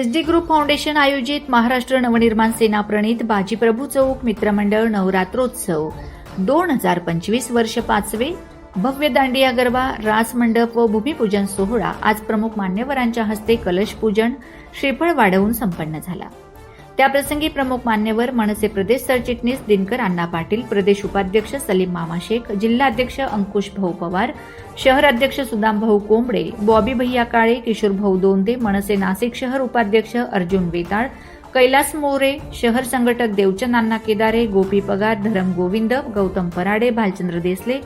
S D group foundation आयोजित महाराष्ट्र नवनिर्माण सेना प्रणित बाजीप्रभू चौक मित्रमंडळ नवरात्रोत्सव. दोन हजार पंचवीस वर्ष पाचवे भव्य दांडिया गरबा रास मंडप व भूमिपूजन सोहळा आज प्रमुख मान्यवरांच्या हस्ते कलश पूजन श्रीफळ वाढवून संपन्न झाला. त्याप्रसंगी प्रमुख मान्यवर मनसे प्रदेश सरचिटणीस दिनकर अण्णा पाटील प्रदेश उपाध्यक्ष सलीम मामा शेख जिल्हाध्यक्ष अंकुश भाऊ पवार शहर अध्यक्ष सुदाम भाऊ कोंबडे बॉबी भैया काळे किशोर भाऊ दोंदे मनसे नाशिक शहर उपाध्यक्ष अर्जुन वेताळ कैलास मोरे शहर संघटक देवचंद अण्णा केदारे गोपी पगार धरम गोविंद गौतम पराडे भालचंद्र देसले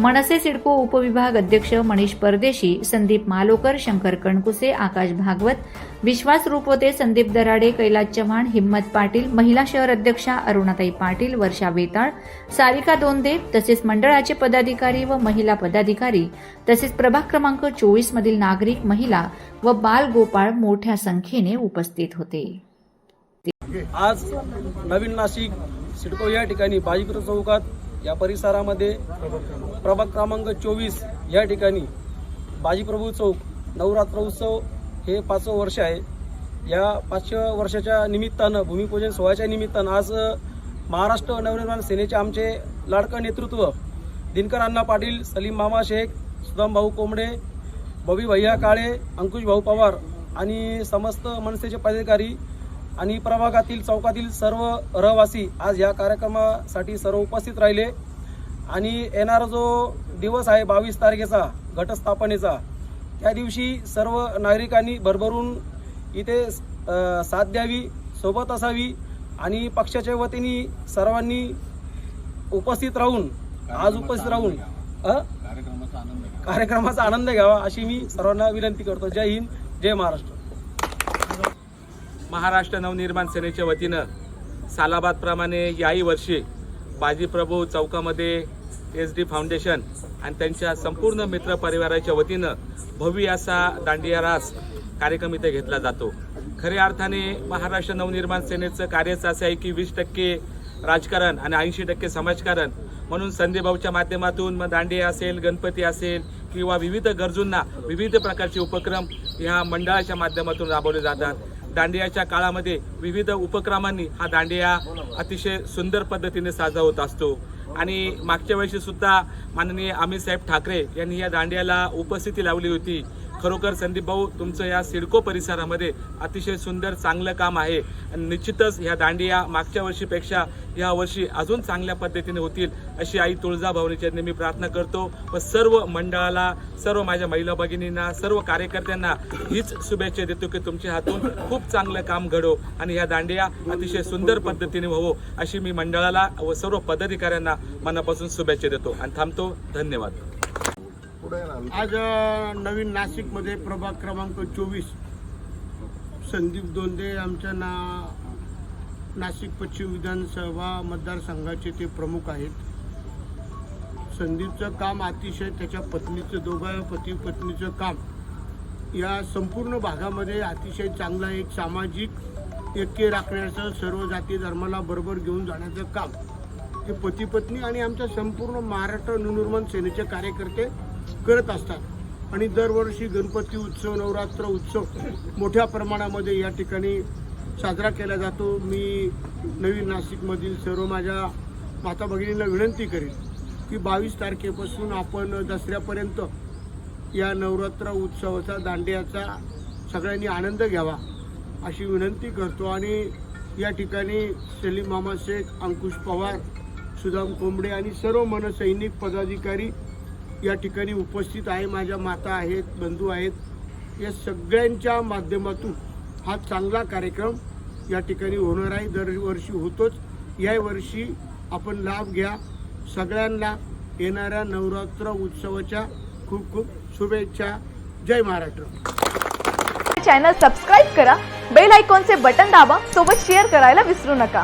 मनसे सिडको उपविभाग अध्यक्ष मनीष परदेशी संदीप मालोकर शंकर कणकुसे आकाश भागवत विश्वास रुपवते संदीप दराडे कैलास चव्हाण हिम्मत पाटील महिला शहर अध्यक्षा अरुणाताई पाटील वर्षा वेताळ सारिका दोंदे तसेच मंडळाचे पदाधिकारी व महिला पदाधिकारी तसेच प्रभाग क्रमांक चोवीस मधील नागरिक महिला व बाल गोपाळ मोठ्या संख्येने उपस्थित होते. आज नवीन नाशिक सिडको या ठिकाणी बाजीपुर चौकात या परिसरामध्ये प्रभाग क्रमांक चोवीस या ठिकाणी बाजीप्रभू चौक नवरात्र उत्सव हे पाचवं वर्ष आहे. या पाचव्या वर्षाच्या निमित्तानं भूमिपूजन सोहळ्याच्या निमित्तानं आज महाराष्ट्र नवनिर्माण सेनेचे आमचे लाडकं नेतृत्व दिनकर अण्णा पाटील सलीम मामा शेख सुदाम भाऊ कोंबडे बबी भैया काळे अंकुश भाऊ पवार आणि समस्त मनसेचे पदाधिकारी आणि प्रभागातील चौकातील सर्व रहिवासी आज या कार्यक्रमासाठी सर्व उपस्थित राहिले. आणि येणारा जो दिवस आहे बावीस तारखेचा घटस्थापनेचा त्या दिवशी सर्व नागरिकांनी भरभरून इथे साथ द्यावी सोबत असावी आणि पक्षाच्या वतीने सर्वांनी उपस्थित राहून आज उपस्थित राहून? कार्यक्रमाचा आनंद घ्यावा अशी मी सर्वांना विनंती करतो. जय हिंद जय महाराष्ट्र. महाराष्ट्र नवनिर्माण सेनेच्या वतीनं सालाबादप्रमाणे याही वर्षी बाजीप्रभू चौकामध्ये एस डी फाउंडेशन आणि त्यांच्या संपूर्ण मित्र परिवाराच्या वतीनं भव्य असा दांडिया रास कार्यक्रम इथे घेतला जातो. खऱ्या अर्थाने महाराष्ट्र नवनिर्माण सेनेचं कार्यच असं आहे की वीस टक्के राजकारण आणि ऐंशी टक्के समाजकारण. म्हणून संदीभाऊच्या माध्यमातून मग दांडिया असेल गणपती असेल किंवा विविध गरजूंना विविध प्रकारचे उपक्रम ह्या मंडळाच्या माध्यमातून राबवले जातात. दांडियाच्या काळामध्ये विविध उपक्रमांनी हा दांडिया अतिशय सुंदर पद्धतीने साजरा होत असतो. आणि मागच्या वर्षी सुद्धा माननीय अमित साहेब ठाकरे यांनी या दांडियाला उपस्थिती लावली होती. खरोखर संदीप भाऊ तुमचं या सिडको परिसरामध्ये अतिशय सुंदर चांगलं काम आहे. आणि निश्चितच ह्या दांडिया मागच्या वर्षीपेक्षा या वर्षी अजून चांगल्या पद्धतीने होतील अशी आई तुळजाभवानीच्या मी प्रार्थना करतो. व सर्व मंडळाला सर्व माझ्या महिला भगिनींना सर्व कार्यकर्त्यांना हीच शुभेच्छा देतो की तुमच्या हातून खूप चांगलं काम घडो आणि ह्या दांडिया अतिशय सुंदर पद्धतीने व्हावो अशी मी मंडळाला व सर्व पदाधिकाऱ्यांना मनापासून शुभेच्छा देतो. आणि थांबतो. धन्यवाद. आज नवीन नाशिकमध्ये प्रभाग क्रमांक चोवीस. संदीप दोंदे आमच्या ना नाशिक पश्चिम विधानसभा मतदारसंघाचे ते प्रमुख आहेत. संदीपचं काम अतिशय त्याच्या पत्नीचं दोघं पती पत्नीचं काम. या संपूर्ण भागामध्ये अतिशय चांगलं एक सामाजिक ऐक्य राखण्याचं सर्व जाती धर्माला बरोबर घेऊन जाण्याचं काम. हे पती पत्नी आणि आमच्या संपूर्ण महाराष्ट्र नवनिर्माण सेनेचे कार्यकर्ते करत असतात. आणि दरवर्षी गणपती उत्सव नवरात्र उत्सव मोठ्या प्रमाणामध्ये या ठिकाणी साजरा केला जातो. मी नवीन नाशिकमधील सर्व माझ्या माता भगिनींना विनंती करेन की बावीस तारखेपासून आपण दसऱ्यापर्यंत या नवरात्र उत्सवाचा दांडियाचा सगळ्यांनी आनंद घ्यावा अशी विनंती करतो. आणि या ठिकाणी सलीम मामा शेख अंकुश पवार सुदाम कोंबडे आणि सर्व मनसैनिक पदाधिकारी या ठिकाणी उपस्थित आहे माझ्या माता आहेत बंधू आहेत. या सगळ्यांच्या माध्यमातून हा चांगला कार्यक्रम या ठिकाणी होणार आहे. दरवर्षी होतोच. या वर्षी आपण लाभ घ्या. सगळ्यांना येणाऱ्या नवरात्र उत्सवाच्या खूप खूप शुभेच्छा. जय महाराष्ट्र. चॅनल सबस्क्राईब करा. बेल आयकॉनचे बटन दाबा. सोबत शेअर करायला विसरू नका.